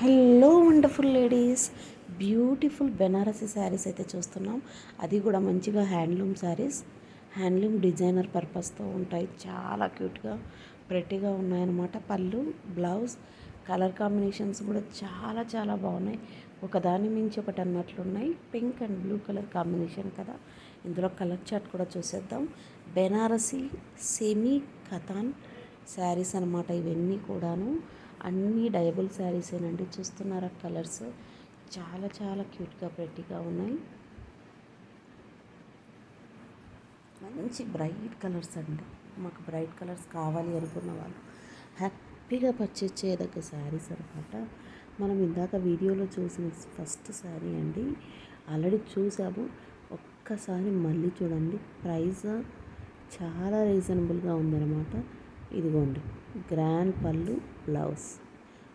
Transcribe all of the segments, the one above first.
Hello wonderful ladies. Beautiful Banarasi sarees అయితే చూస్తున్నాం. అది కూడా మంచిగా హ్యాండ్లూమ్ శారీస్. హ్యాండ్లూమ్ డిజైనర్ పర్పస్తో ఉంటాయి. చాలా క్యూట్గా ప్రెట్టిగా ఉన్నాయన్నమాట. పళ్ళు బ్లౌజ్ కలర్ కాంబినేషన్స్ కూడా చాలా చాలా బాగున్నాయి. ఒకదాని మించి ఒకటి అన్నట్లున్నాయి pink and blue colour combination కదా. ఇందులో కలర్ చార్ట్ కూడా చూసేద్దాం. బెనారసీ సెమీ కథాన్ శారీస్ అనమాట ఇవన్నీ కూడాను. అన్నీ డయబుల్ శారీసేనండి చూస్తున్నారా కలర్స్? చాలా చాలా క్యూట్గా ప్రెట్టిగా ఉన్నాయి. మంచి బ్రైట్ కలర్స్ అండి. మాకు బ్రైట్ కలర్స్ కావాలి అనుకున్న వాళ్ళు. హ్యాపీగా పర్చేజ్ చేయదగ్గ శారీస్ అనమాట మనం ఇందాక వీడియోలో చూసిన ఫస్ట్ శారీ అండి. ఆల్రెడీ చూసాము. ఒక్కసారి మళ్ళీ చూడండి. ప్రైస్ చాలా రీజనబుల్గా ఉందన్నమాట. ఇదిగోండి గ్రాండ్ పళ్ళు బ్లౌజ్.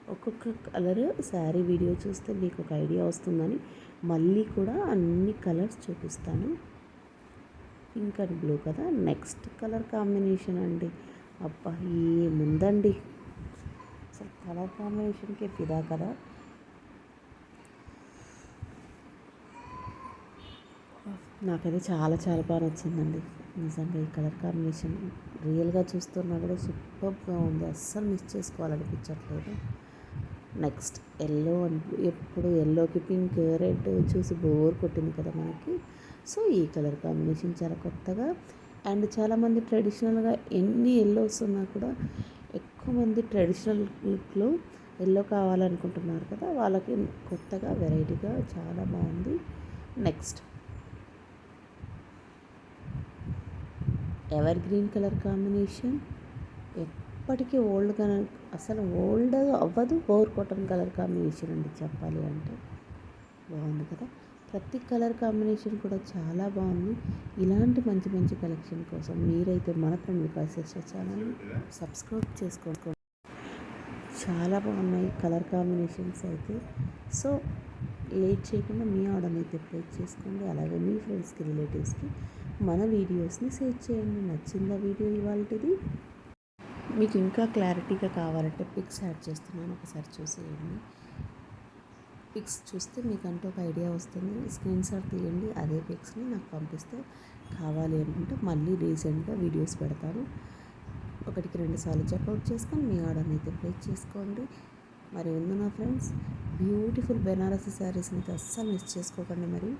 ఒక్కొక్క కలర్ శారీ వీడియో చూస్తే మీకు ఒక ఐడియా వస్తుందని మళ్ళీ కూడా అన్ని కలర్స్ చూపిస్తాను. పింక్ అండ్ బ్లూ కదా నెక్స్ట్ కలర్ కాంబినేషన్ అండి. అబ్బా ఏముందండి? అసలు కలర్ కాంబినేషన్కే ఫిదా కదా. నాకైతే చాలా చాలా బాగా నచ్చిందండి. నిజంగా ఈ కలర్ కాంబినేషన్ రియల్గా చూస్తున్నా కూడా సూపర్గా ఉంది. అస్సలు మిస్ చేసుకోవాలనిపించట్లేదు. నెక్స్ట్ ఎల్లో అండ్ ఎప్పుడు ఎల్లోకి పింక్ రెడ్ చూసి బోర్ కొట్టింది కదా మనకి. సో ఈ కలర్ కాంబినేషన్ చాలా కొత్తగా అండ్ చాలామంది ట్రెడిషనల్గా ఎన్ని ఎల్లోస్ ఉన్నా కూడా ఎక్కువ మంది ట్రెడిషనల్ లుక్లో ఎల్లో కావాలనుకుంటున్నారు కదా వాళ్ళకి కొత్తగా వెరైటీగా చాలా బాగుంది. Next evergreen colour combination? ఎప్పటికీ ఓల్డ్ కలర్ అసలు ఓల్డ్ అవ్వదు బోర్ కాటన్ కలర్ కాంబినేషన్ అండి చెప్పాలి అంటే. బాగుంది కదా? ప్రతి కలర్ కాంబినేషన్ కూడా చాలా బాగుంది. ఇలాంటి మంచి మంచి కలెక్షన్ కోసం మీరైతే మన ఫ్రెండ్ వికాస్ ఛానల్ సబ్స్క్రైబ్ చేసుకోండి. చాలా బాగున్నాయి కలర్ కాంబినేషన్స్ అయితే. సో లేట్ చేయకుండా మీ ఆర్డర్ అయితే ప్లేస్ చేసుకోండి. అలాగే మీ ఫ్రెండ్స్కి రిలేటివ్స్కి మన వీడియోస్ని షేర్ చేయండి. నచ్చిందా వీడియో ఇవాళది మీకు ఇంకా క్లారిటీగా కావాలంటే పిక్స్ యాడ్ చేస్తున్నాను. ఒకసారి చూసేయండి. పిక్స్ చూస్తే మీకు అంటూ ఒక ఐడియా వస్తుంది. స్క్రీన్ షాట్ తీయండి. అదే పిక్స్ని నాకు పంపిస్తే కావాలి అనుకుంటే మళ్ళీ రీసెంట్గా వీడియోస్ పెడతాను. ఒకటికి రెండు సార్లు చెక్అవుట్ చేసుకొని మీ ఆర్డర్ని అయితే ప్లేస్ చేసుకోండి. మరి ఉంది నా ఫ్రెండ్స్. బ్యూటిఫుల్ బెనారసీ శారీస్ని అయితే అస్సలు మిస్ చేసుకోకండి మరి.